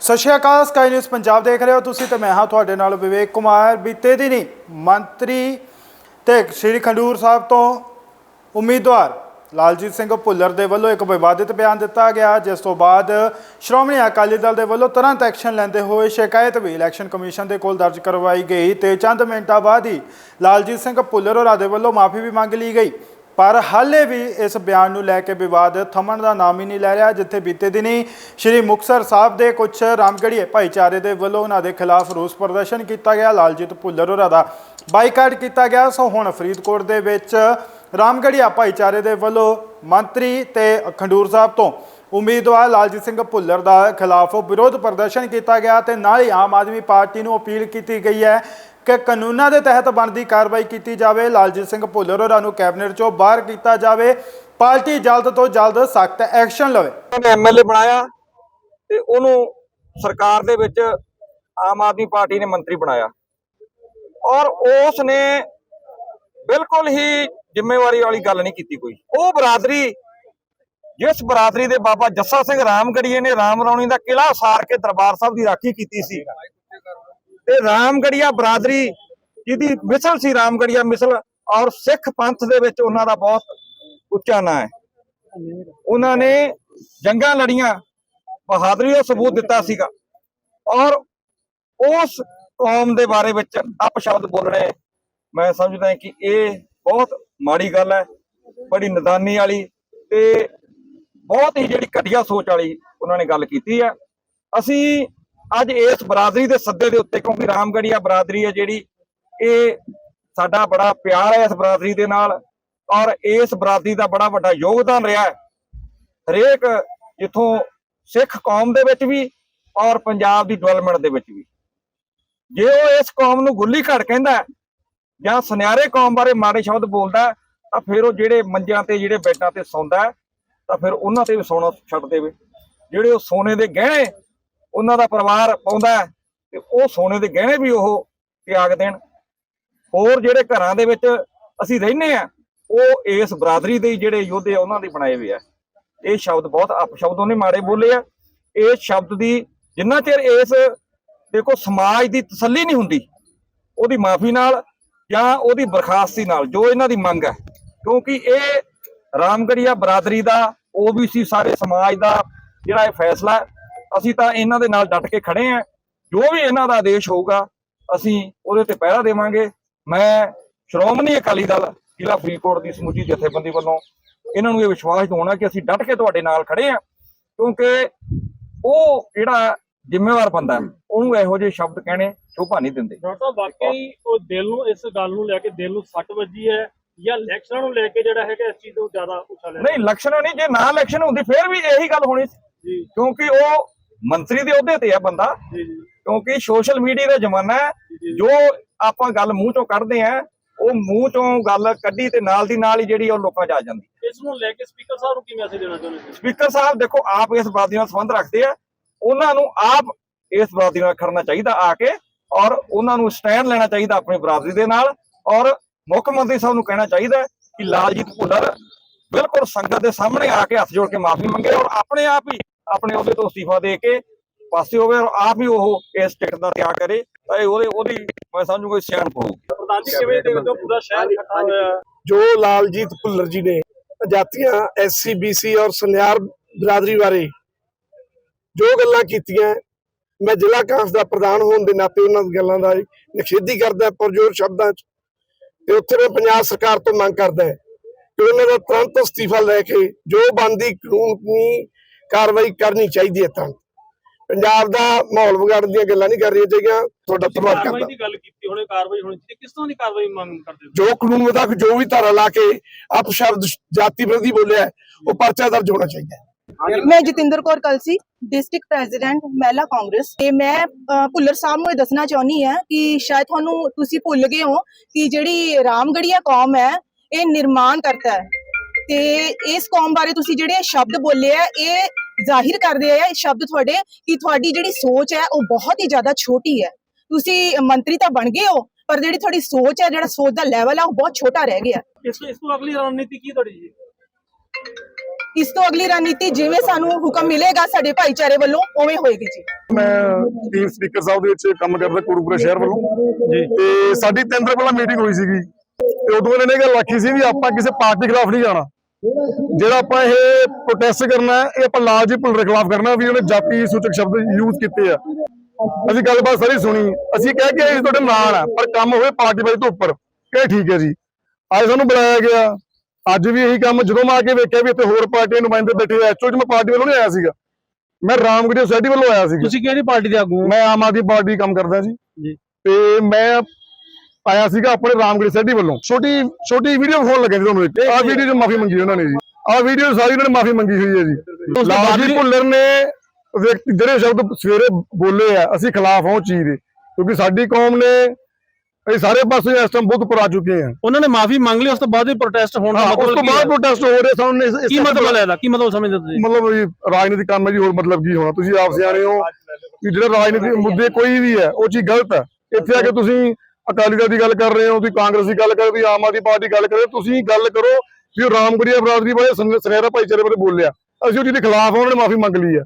ਸਤਿ ਸ਼੍ਰੀ ਅਕਾਲ ਸਕਾਈ ਨਿਊਜ਼ ਪੰਜਾਬ ਦੇਖ ਰਹੇ ਹੋ ਤੁਸੀਂ ਤੇ ਮੈਂ ਹਾਂ ਤੁਹਾਡੇ ਨਾਲ ਵਿਵੇਕ ਕੁਮਾਰ। ਬੀਤੇ ਦਿਨੀ ਮੰਤਰੀ ਤੇ ਸ਼੍ਰੀ ਖੰਡੂਰ ਸਾਹਿਬ ਤੋਂ ਉਮੀਦਵਾਰ ਲਾਲਜੀਤ ਸਿੰਘ ਭੁੱਲਰ ਦੇ ਵੱਲੋਂ ਇੱਕ ਵਿਵਾਦਿਤ ਬਿਆਨ ਦਿੱਤਾ ਗਿਆ, ਜਿਸ ਤੋਂ ਬਾਅਦ ਸ਼੍ਰੋਮਣੀ ਅਕਾਲੀ ਦਲ ਦੇ ਵੱਲੋਂ ਤੁਰੰਤ ਐਕਸ਼ਨ ਲੈਂਦੇ ਹੋਏ ਸ਼ਿਕਾਇਤ ਵੀ ਇਲੈਕਸ਼ਨ ਕਮਿਸ਼ਨ ਦੇ ਕੋਲ ਦਰਜ ਕਰਵਾਈ ਗਈ ਤੇ ਚੰਦ ਮਿੰਟਾਂ ਬਾਅਦ ਹੀ ਲਾਲਜੀਤ ਸਿੰਘ ਭੁੱਲਰ ਹੋਰਾਂ ਦੇ ਵੱਲੋਂ ਮਾਫੀ ਵੀ ਮੰਗ ਲਈ ਗਈ। ਪਰ ਹਾਲੇ ਵੀ ਇਸ ਬਿਆਨ ਨੂੰ ਲੈ ਕੇ ਵਿਵਾਦ ਥਮਣ ਦਾ ਨਾਮ ਹੀ ਨਹੀਂ ਲੈ ਰਿਹਾ, ਜਿੱਥੇ ਬੀਤੇ ਦਿਨੀ ਸ਼੍ਰੀ ਮੁਕਤਸਰ ਸਾਹਿਬ ਦੇ ਕੁਝ ਰਾਮਗੜੀਏ ਭਾਈਚਾਰੇ ਦੇ ਵੱਲੋਂ ਉਹਨਾਂ ਦੇ ਖਿਲਾਫ ਰੋਸ ਪ੍ਰਦਰਸ਼ਨ ਕੀਤਾ ਗਿਆ, ਲਾਲਜੀਤ ਭੁੱਲਰ ਹੋਰਾਂ ਦਾ ਬਾਈਕਾਟ ਕੀਤਾ ਗਿਆ। ਸੋ ਹੁਣ ਫਰੀਦਕੋਟ ਦੇ ਵਿੱਚ ਰਾਮਗੜੀਆ ਭਾਈਚਾਰੇ ਦੇ ਵੱਲੋਂ ਮੰਤਰੀ ਤੇ ਖੰਡੂਰ ਸਾਹਿਬ ਤੋਂ ਉਮੀਦਵਾਰ ਲਾਲਜੀਤ ਸਿੰਘ ਭੁੱਲਰ ਦਾ ਖਿਲਾਫ ਵਿਰੋਧ ਪ੍ਰਦਰਸ਼ਨ ਕੀਤਾ ਗਿਆ ਤੇ ਨਾਲ ਹੀ ਆਮ ਆਦਮੀ ਪਾਰਟੀ ਨੂੰ ਅਪੀਲ ਕੀਤੀ ਗਈ ਹੈ ਕਿ ਕਾਨੂੰਨਾਂ ਦੇ ਤਹਿਤ ਬਣਦੀ ਕਾਰਵਾਈ ਕੀਤੀ ਜਾਵੇ, ਲਾਲਜੀਤ ਸਿੰਘ ਭੁੱਲਰ ਹੋਰਾਂ ਨੂੰ ਕੈਬਨਿਟ ਚੋਂ ਬਾਹਰ ਕੀਤਾ ਜਾਵੇ, ਪਾਰਟੀ ਜਲਦ ਤੋਂ ਜਲਦ ਸਖਤ ਐਕਸ਼ਨ ਲਵੇ। ਉਹਨੇ ਐਮਐਲਏ ਬਣਾਇਆ ਤੇ ਉਹਨੂੰ ਸਰਕਾਰ ਦੇ ਵਿੱਚ ਆਮ ਆਦਮੀ ਪਾਰਟੀ ਨੇ ਮੰਤਰੀ ਬਣਾਇਆ। ਔਰ ਉਸ ਨੇ ਬਿਲਕੁਲ ਹੀ ਜ਼ਿੰਮੇਵਾਰੀ ਵਾਲੀ ਗੱਲ ਨਹੀਂ ਕੀਤੀ ਕੋਈ। ਉਹ ਬਰਾਦਰੀ, ਜਿਸ ਬਰਾਦਰੀ ਦੇ ਬਾਬਾ ਜੱਸਾ ਸਿੰਘ ਰਾਮਗੜੀਏ ਨੇ ਰਾਮ ਰੌਣੀ ਦਾ ਕਿਲਾ ਸਾਰ ਕੇ ਦਰਬਾਰ ਸਾਹਿਬ ਦੀ ਰਾਖੀ ਕੀਤੀ ਸੀ। ਤੇ ਰਾਮਗੜੀਆ ਬਰਾਦਰੀ, ਜਿਹਦੀ ਮਿਸਲ ਸੀ ਰਾਮਗੜੀਆ ਮਿਸਲ, ਔਰ ਸਿੱਖ ਪੰਥ ਦੇ ਵਿੱਚ ਉਹਨਾਂ ਦਾ ਬਹੁਤ ਉੱਚਾ ਨਾਂ ਹੈ। ਉਹਨਾਂ ਨੇ ਜੰਗਾਂ ਲੜੀਆਂ, ਬਹਾਦਰੀ ਦਾ ਸਬੂਤ ਦਿੱਤਾ ਸੀਗਾ। ਔਰ ਉਸ ਕੌਮ ਦੇ ਬਾਰੇ ਵਿੱਚ ਅਪਸ਼ਬਦ ਬੋਲਣੇ, ਮੈਂ ਸਮਝਦਾ ਕਿ ਇਹ ਬਹੁਤ ਮਾੜੀ ਗੱਲ ਹੈ, ਬੜੀ ਨਦਾਨੀ ਵਾਲੀ ਤੇ ਬਹੁਤ ਹੀ ਜਿਹੜੀ ਘਟੀਆ ਸੋਚ ਵਾਲੀ ਉਹਨਾਂ ਨੇ ਗੱਲ ਕੀਤੀ ਹੈ। ਅਸੀਂ ਅੱਜ ਇਸ ਬਰਾਦਰੀ ਦੇ ਸੱਦੇ ਦੇ ਉੱਤੇ, ਕਿਉਂਕਿ ਰਾਮਗੜੀਆ ਬਰਾਦਰੀ ਹੈ ਜਿਹੜੀ, ਇਹ ਸਾਡਾ ਬੜਾ ਪਿਆਰ ਹੈ ਇਸ ਬਰਾਦਰੀ ਦੇ ਨਾਲ ਔਰ ਇਸ ਬਰਾਦਰੀ ਦਾ ਬੜਾ ਵੱਡਾ ਯੋਗਦਾਨ ਰਿਹਾ ਹੈ। ਹਰੇਕ ਜਿੱਥੋਂ ਸਿੱਖ ਕੌਮ ਦੇ ਵਿੱਚ ਵੀ ਔਰ ਪੰਜਾਬ ਦੀ ਡਿਵੈਲਪਮੈਂਟ ਦੇ ਵਿੱਚ ਵੀ। ਜੇ ਉਹ ਇਸ ਕੌਮ ਨੂੰ ਗੁੱਲੀ ਘੜ ਕਹਿੰਦਾ ਜਾਂ ਸੁਨਿਆਰੇ ਕੌਮ ਬਾਰੇ ਮਾੜੇ ਸ਼ਬਦ ਬੋਲਦਾ ਤਾਂ ਫਿਰ ਉਹ ਜਿਹੜੇ ਮੰਜਿਆਂ ਤੇ, ਜਿਹੜੇ ਬੈੱਡਾਂ ਤੇ ਸੌਂਦਾ ਤਾਂ ਫਿਰ ਉਹਨਾਂ ਤੇ ਵੀ ਸੌਣਾ ਛੱਡ ਦੇਵੇ। ਜਿਹੜੇ ਉਹ ਸੋਨੇ ਦੇ ਗਹਿਣੇ ਉਹਨਾਂ ਦਾ ਪਰਿਵਾਰ ਪਾਉਂਦਾ ਹੈ, ਤੇ ਉਹ ਸੋਨੇ ਦੇ ਗਹਿਣੇ ਵੀ ਉਹ ਤਿਆਗ ਦੇਣ। ਹੋਰ ਜਿਹੜੇ ਘਰਾਂ ਦੇ ਵਿੱਚ ਅਸੀਂ ਰਹਿੰਦੇ ਆ ਉਹ ਇਸ ਬਰਾਦਰੀ ਦੇ ਜਿਹੜੇ ਯੋਧੇ ਆ ਉਹਨਾਂ ਦੇ ਬਣਾਏ ਹੋਏ ਆ। ਇਹ ਸ਼ਬਦ ਬਹੁਤ ਅਪਸ਼ਬਦ ਉਹਨੇ ਮਾੜੇ ਬੋਲੇ ਆ। ਇਹ ਸ਼ਬਦ ਦੀ ਜਿੰਨਾ ਚਿਰ ਇਸ ਦੇਖੋ ਸਮਾਜ ਦੀ ਤਸੱਲੀ ਨਹੀਂ ਹੁੰਦੀ ਉਹਦੀ ਮਾਫੀ ਨਾਲ ਜਾਂ ਉਹਦੀ ਬਰਖਾਸਤੀ ਨਾਲ ਜੋ ਇਹਨਾਂ ਦੀ ਮੰਗ ਹੈ। ਕਿਉਂਕਿ ਇਹ ਰਾਮਗੜੀਆ ਬਰਾਦਰੀ ਦਾ ਓਬੀਸੀ ਸਾਰੇ ਸਮਾਜ ਦਾ ਜਿਹੜਾ ਇਹ ਫੈਸਲਾ ਅਸੀਂ ਤਾਂ ਇਹਨਾਂ ਦੇ ਨਾਲ ਡਟ ਕੇ ਖੜੇ ਆ ਜੋ ਵੀ ਇਹਨਾਂ ਦਾ ਆਦੇਸ਼ ਹੋਊਗਾ ਅਸੀਂ ਉਹਦੇ ਤੇ ਪਹਿਰਾ ਦੇਵਾਂਗੇ। ਮੈਂ ਸ਼੍ਰੋਮਣੀ ਅਕਾਲੀ ਦਲ ਜ਼ਿਲ੍ਹਾ ਫਰੀਦਕੋਟ ਦੀ ਸਮੁੱਚੀ ਜਥੇਬੰਦੀ ਵੱਲੋਂ ਇਹਨਾਂ ਨੂੰ ਇਹ ਵਿਸ਼ਵਾਸ ਦਿਵਾਉਣਾ ਕਿ ਅਸੀਂ ਡਟ ਕੇ ਤੁਹਾਡੇ ਨਾਲ ਖੜੇ ਆ ਕਿਉਂਕਿ ਉਹ ਜਿਹੜਾ ਜ਼ਿੰਮੇਵਾਰ ਬੰਦਾ ਉਹਨੂੰ ਇਹੋ ਜਿਹੇ ਸ਼ਬਦ ਕਹਿਣੇ ਸ਼ੋਭਾ ਨਹੀਂ ਦਿੰਦੇ। ਡਾਕਟਰ ਵਾਕਈ ਉਹ ਦਿਲ ਨੂੰ ਇਸ ਗੱਲ ਨੂੰ ਲੈ ਕੇ ਦਿਲ ਨੂੰ ਸੱਟ ਵੱਜੀ ਹੈ ਜਾਂ ਇਲੈਕਸ਼ਨਾਂ ਨੂੰ ਲੈ ਕੇ ਜਿਹੜਾ ਹੈਗਾ ਇਸ ਚੀਜ਼ ਤੋਂ ਜ਼ਿਆਦਾ ਉਛਾਲਿਆ? ਨਹੀਂ ਇਲੈਕਸ਼ਨ ਨਹੀਂ ਜੇ ਨਾ ਇਲੈਕਸ਼ਨ ਹੁੰਦੀ ਫਿਰ ਵੀ ਇਹੀ ਗੱਲ ਹੋਣੀ ਸੀ। ਕਿਉਂਕਿ ਉਹ ਮੰਤਰੀ ਦੇ ਅਹੁਦੇ ਤੇ ਆ ਬੰਦਾ। ਕਿਉਂਕਿ ਸੋਸ਼ਲ ਮੀਡੀਆ ਦਾ ਜ਼ਮਾਨਾ ਹੈ ਜੀ। ਆਪਾਂ ਗੱਲ ਮੂੰਹ ਚੋਂ ਕੱਢਦੇ ਆ ਉਹ ਮੂੰਹ ਚੋਂ ਗੱਲ ਕੱਢੀ ਤੇ ਨਾਲ ਦੀ ਨਾਲ ਹੀ ਜਿਹੜੀ ਉਹ ਲੋਕਾਂ 'ਚ ਆ ਜਾਂਦੀ। ਇਸ ਨੂੰ ਲੈ ਕੇ ਸਪੀਕਰ ਸਾਹਿਬ ਨੂੰ ਕੀ ਮੈਸੇਜ ਦੇਣਾ ਚਾਹੁੰਦੇ ਸਪੀਕਰ ਸਾਹਿਬ ਦੇਖੋ ਆਪ ਇਸ ਬਰਾਦਰੀ ਨਾਲ ਸੰਬੰਧ ਰੱਖਦੇ ਆ। ਉਹਨਾਂ ਨੂੰ ਆਪ ਇਸ ਬਰਾਦਰੀ ਨਾਲ ਖੜਨਾ ਚਾਹੀਦਾ ਆ ਕੇ ਔਰ ਉਹਨਾਂ ਨੂੰ ਸਟੈਂਡ ਲੈਣਾ ਚਾਹੀਦਾ ਆਪਣੀ ਬਰਾਦਰੀ ਦੇ ਨਾਲ ਔਰ ਮੁੱਖ ਮੰਤਰੀ ਸਾਹਿਬ ਨੂੰ ਕਹਿਣਾ ਚਾਹੀਦਾ ਕਿ ਲਾਲਜੀਤ ਭੁੱਲਰ ਬਿਲਕੁਲ ਸੰਗਤ ਦੇ ਸਾਹਮਣੇ ਆ ਕੇ ਹੱਥ ਜੋੜ ਕੇ ਮਾਫੀ ਮੰਗੇ ਔਰ ਆਪਣੇ ਆਪ ਹੀ ਆਪਣੇ ਅਹੁਦੇ ਤੋਂ ਅਸਤੀਫਾ ਦੇ ਕੇ ਪਾਸੇ ਹੋਵੇ ਔਰ ਆਪ ਹੀ ਉਹ ਇਸ ਟਿਕਟ ਦਾ ਤਿਆਗ ਕਰੇ ਤਾਂ ਇਹ ਉਹਦੇ ਉਹਦੀ ਮੈਂ ਸਮਝੂ ਕੋਈ ਸਿਆਣਪ ਹੋਊਗੀ ਪ੍ਰਧਾਨ ਜੀ ਕਿਵੇਂ ਦੇਖਦੇ ਹੋ ਪੂਰਾ ਸ਼ਹਿਰ ਇਕੱਠਾ ਹੋਇਆ? ਹੈ? ਜੋ ਲਾਲਜੀਤ ਭੁੱਲਰ ਜੀ ਨੇ ਜਾਤੀਆਂ ਐਸਸੀ ਬੀਸੀ ਔਰ ਸੁਨਿਆਰ ਬਰਾਦਰੀ ਬਾਰੇ ਜੋ ਗੱਲਾਂ ਕੀਤੀਆਂ ਮੈਂ ਜ਼ਿਲ੍ਹਾ ਕਾਂਗਰਸ ਦਾ ਪ੍ਰਧਾਨ ਹੋਣ ਦੇ ਨਾਤੇ ਉਹਨਾਂ ਦੀ ਗੱਲਾਂ ਦਾ ਨਿਖੇਧੀ ਕਰਦਾ ਪੁਰਜੋਰ ਸ਼ਬਦਾਂ 'ਚ। ਤੇ ਉੱਥੇ ਮੈਂ ਪੰਜਾਬ ਸਰਕਾਰ ਤੋਂ ਮੰਗ ਕਰਦਾ ਕਿ ਉਹਨਾਂ ਦਾ ਤੁਰੰਤ ਅਸਤੀਫਾ ਲੈ ਕੇ ਜੋ ਬੰਦੀ ਕਾਨੂੰਨੀ ਕਾਰਵਾਈ ਕਰਨੀ ਚਾਹੀਦੀ ਹੈ ਤਾਂ। ਪੰਜਾਬ ਦਾ ਮਾਹੌਲ ਵਿਗਾੜਨ ਦੀਆਂ ਗੱਲਾਂ ਨਹੀਂ ਕਰਨੀਆਂ ਚਾਹੀਦੀਆਂ ਤੁਹਾਡਾ ਧੰਨਵਾਦ ਕਾਰਵਾਈ ਕਰਦਾ। ਦੀ ਗੱਲ ਕੀਤੀ ਹੁਣੇ ਕਾਰਵਾਈ ਹੋਣੀ ਚਾਹੀਦੀ ਕਿਸ ਤਰ੍ਹਾਂ ਦੀ ਕਾਰਵਾਈ ਮੰਗ ਕਰਦੇ ਹੋ? ਜੋ ਕਾਨੂੰਨ ਮੁਤਾਬਕ ਜੋ ਵੀ ਧਾਰਾ ਲਾ ਕੇ ਅਪਸ਼ਬਦ ਜਾਤੀ ਵਿਰੋਧੀ ਬੋਲਿਆ ਉਹ ਪਰਚਾ ਦਰਜ ਹੋਣਾ ਚਾਹੀਦਾ। ਹੈ ਮੈਂ ਜਤਿੰਦਰ ਕੌਰ ਕਲਸੀ ਡਿਸਟ੍ਰਿਕਟ ਪ੍ਰੈਜ਼ੀਡੈਂਟ ਮਹਿਲਾ ਕਾਂਗਰਸ। ਤੇ ਮੈਂ ਭੁੱਲਰ ਸਾਹਿਬ ਨੂੰ ਇਹ ਦੱਸਣਾ ਚਾਹੁੰਦੀ ਹਾਂ ਕਿ ਸ਼ਾਇਦ ਤੁਹਾਨੂੰ ਤੁਸੀਂ ਭੁੱਲ ਗਏ ਹੋ ਕਿ ਜਿਹੜੀ ਰਾਮਗੜੀਆ ਕੌਮ ਹੈ ਇਹ ਨਿਰਮਾਣ ਕਰਤਾ ਹੈ। ਤੇ ਇਸ ਕੌਮ ਬਾਰੇ ਤੁਸੀਂ ਜਿਹੜੇ ਸ਼ਬਦ ਬੋਲੇ ਆ ਇਹ ਜ਼ਾਹਿਰ ਕਰਦੇ ਆ ਇਹ ਸ਼ਬਦ ਤੁਹਾਡੇ ਕਿ ਤੁਹਾਡੀ ਜਿਹੜੀ ਸੋਚ ਹੈ ਉਹ ਬਹੁਤ ਹੀ ਜ਼ਿਆਦਾ ਛੋਟੀ ਹੈ। ਤੁਸੀਂ ਮੰਤਰੀ ਤਾਂ ਬਣ ਗਏ ਹੋ ਪਰ ਜਿਹੜੀ ਤੁਹਾਡੀ ਸੋਚ ਹੈ ਜਿਹੜਾ ਸੋਚ ਦਾ ਲੈਵਲ ਹੈ ਉਹ ਬਹੁਤ ਛੋਟਾ ਰਹਿ ਗਿਆ। ਇਸ ਇਸ ਤੋਂ ਅਗਲੀ ਰਣਨੀਤੀ ਕੀ ਤੁਹਾਡੀ ਜੀ? ਇਸ ਤੋਂ ਅਗਲੀ ਰਣਨੀਤੀ ਜਿਵੇਂ ਸਾਨੂੰ ਹੁਕਮ ਮਿਲੇਗਾ ਸਾਡੇ ਭਾਈਚਾਰੇ ਵੱਲੋਂ ਉਵੇਂ ਹੋਏਗੀ ਜੀ। ਮੈਂ ਟੀਮ ਸਪੀਕਰ ਸਾਹਿਬ ਦੇ ਵਿੱਚ ਕੰਮ ਕਰਦਾ ਕੋਟਕਪੁਰਾ ਸ਼ਹਿਰ ਵੱਲੋਂ। ਜੀ। ਤੇ ਸਾਡੀ ਤਿੰਨ ਦਿਨ ਪਹਿਲਾਂ ਮੀਟਿੰਗ ਹੋਈ ਸੀਗੀ। ਤੇ ਉਦੋਂ ਇਹਨਾਂ ਨੇ ਗੱਲ ਆਖੀ ਸੀ ਵੀ ਆਪਾਂ ਕਿਸੇ ਪਾਰਟੀ ਖਿਲਾਫ ਨਹੀਂ ਜਾਣਾ। ਜਿਹੜਾ ਆਪਾਂ ਇਹ ਪ੍ਰੋਟੈਸਟ ਕਰਨਾ ਹੈ ਇਹ ਆਪਾਂ ਲਾਲ ਜੀ ਭੁੱਲਰ ਖਿਲਾਫ ਕਰਨਾ ਵੀ ਉਹਨੇ ਜਾਤੀ ਸੂਚਕ ਸ਼ਬਦ ਯੂਜ਼ ਕੀਤੇ ਆ। ਅਸੀਂ ਗੱਲਬਾਤ ਸਾਰੀ ਸੁਣੀ। ਅਸੀਂ ਕਹਿ ਕੇ ਅਸੀਂ ਤੁਹਾਡੇ ਨਾਲ ਆ ਪਰ ਕੰਮ ਹੋਵੇ ਪਾਰਟੀ ਵਾਲੀ ਤੋਂ ਉੱਪਰ। ਕਹੇ ਠੀਕ ਹੈ ਜੀ। ਅੱਜ ਸਾਨੂੰ ਬੁਲਾਇਆ ਗਿਆ। ਅੱਜ ਵੀ ਇਹੀ ਕੰਮ ਜਦੋਂ ਮੈਂ ਆ ਕੇ ਵੇਖਿਆ ਵੀ ਇੱਥੇ ਹੋਰ ਪਾਰਟੀਆਂ ਦੇ ਨੁਮਾਇੰਦੇ ਬੈਠੇ ਆ ਐਕਚੁਅਲੀ ਮੈਂ ਪਾਰਟੀ ਵੱਲੋਂ ਨਹੀਂ ਆਇਆ ਸੀਗਾ। ਮੈਂ ਰਾਮਗੜ੍ਹੀ ਸੋਸਾਇਟੀ ਵੱਲੋਂ ਆਇਆ ਸੀਗਾ। ਤੁਸੀਂ ਕਿਹੜੀ ਪਾਰਟੀ ਦੇ ਆਗੂ ਮੈਂ ਆਮ ਆਦਮੀ ਪਾਰਟੀ ਕੰਮ ਕਰਦਾ ਜੀ। ਜੀ। ਤੇ ਮੈਂ ਆਇਆ ਸੀਗਾ ਆਪਣੇ ਰਾਮਗੜ੍ਹੀ ਸੈਡੀ ਵੱਲੋਂ। ਛੋਟੀ ਛੋਟੀ ਵੀਡੀਓ ਫੋਨ ਲੱਗੇ ਤੁਹਾਨੂੰ ਇੱਕ। ਆਹ ਵੀਡੀਓ 'ਚ ਮਾਫੀ ਮੰਗੀ ਉਹਨਾਂ ਨੇ ਜੀ। ਆਹ ਵੀਡੀਓ ਸਾਰੀ ਉਹਨਾਂ ਨੇ ਮਾਫੀ ਮੰਗੀ ਹੋਈ ਹੈ ਜੀ। ਲਾਲ ਜੀ ਭੁੱਲਰ ਨੇ ਵਿਅਕਤੀ ਜਿਹੜੇ ਸ਼ਬਦ ਸਵੇਰੇ ਬੋਲੇ ਆ ਅਸੀਂ ਖਿਲਾਫ ਹਾਂ ਉਹ ਚੀਜ਼ ਦੇ। ਕਿਉਂਕਿ ਸਾਡੀ ਕੌਮ ਨੇ ਅਸੀਂ ਸਾਰੇ ਪਾਸੇ ਇਸ ਟਾਈਮ ਬਹੁਤ ਪੁਰਾ ਚੁੱਕੇ ਆ। ਉਹਨਾਂ ਨੇ ਮਾਫੀ ਮੰਗ ਲਈ ਉਸ ਤੋਂ ਬਾਅਦ ਵੀ ਪ੍ਰੋਟੈਸਟ ਹੋਣ ਦਾ ਹਾਂ, ਉਸ ਮਤਲਬ ਤੋਂ ਬਾਅਦ ਹੈ? ਪ੍ਰੋਟੈਸਟ ਹੋ ਰਹੇ ਸਨ ਕੀ ਮਤਲਬ ਲੈਦਾ? ਕੀ ਮਤਲਬ ਸਮਝਦੇ ਤੁਸੀਂ? ਮਤਲਬ ਜੀ ਰਾਜਨੀਤਿਕ ਕੰਮ ਹੈ ਜੀ ਹੋਰ ਮਤਲਬ ਕੀ ਹੋਣਾ? ਤੁਸੀਂ ਆਪ ਸਿਆਣੇ ਹੋ ਕਿ ਜਿਹੜੇ ਰਾਜਨੀਤਿਕ ਮੁੱਦੇ ਕੋਈ ਵੀ ਹੈ ਉਹ ਚੀਜ਼ ਗਲਤ ਹੈ। ਇੱਥੇ ਆ ਕੇ ਤੁਸੀਂ ਅਕਾਲੀ ਦਲ ਦੀ ਗੱਲ ਕਰ ਰਹੇ ਹੋ, ਤੁਸੀਂ ਕਾਂਗਰਸ ਦੀ ਗੱਲ ਕਰ ਰਹੇ ਹੋ, ਆਮ ਆਦਮੀ ਪਾਰਟੀ ਦੀ ਗੱਲ ਕਰ ਰਹੇ ਹੋ, ਤੁਸੀਂ ਗੱਲ ਕਰੋ ਵੀ ਉਹ ਰਾਮਗੜੀਆ ਬਰਾਦਰੀ ਬਾਰੇ ਸੁਨਹਿਰਾ ਭਾਈਚਾਰੇ ਬਾਰੇ ਬੋਲਿਆ। ਅਸੀਂ ਉਹ ਚੀਜ਼ ਖਿਲਾਫ ਉਹਨਾਂ ਨੇ ਮਾਫੀ ਮੰਗ ਲਈ ਹੈ